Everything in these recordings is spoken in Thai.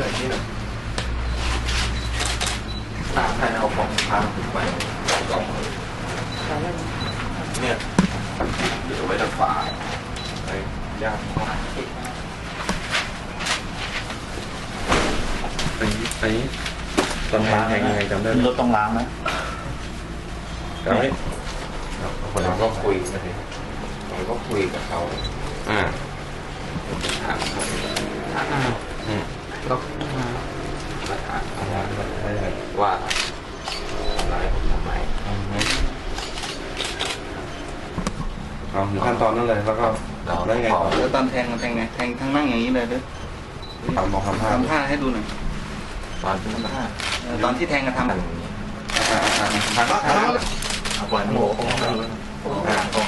นะตามให้เอาของพาถึงไปกล่องเนี่ยเดี๋ยวไว้ทางฝาไปย่างข้าวอันนี้อันนี้ตอนแทงแทงยังไงจำได้ไหมรถต้องล้างนะจำได้คนเราก็คุยนะทีเราก็คุยกับเขาอ่าถามเขาอ่าอืม ก็มาถามเขาว่าอะไรผมทำไมเอาถึงขั้นตอนนั้นเลยแล้วก็แล้วไงต่อแล้วตอนแทงแทงไงแทงทั้งนั่งอย่างนี้เลยหรือทำมองทำภาทำท่าให้ดูหน่อยตอนที่มันท่าตอนที่แทงกันทำทำแบบอย่างนี้อ่าอ่าอ่าทำเอาปล่อยมันโง่โง่โง่โง่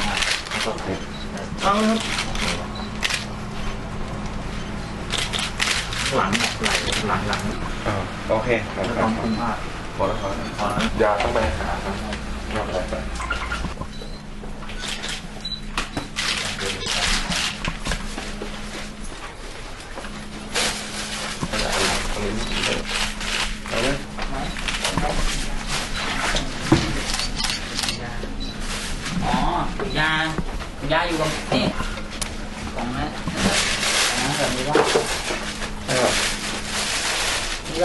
เอาครับ หลังไหลหลังหลังอ่าโอเคครับแล้วคตรัอบนคุมผ้าพอแล้วพอแล้วพอแล้วยาต้องไปหาครับไม่เป็นไรไปเอาเลยอ๋อคุณยาคุณยาอยู่ตรงนี้ตรงนั้นตรงนั้นแบบนี้ว่า 不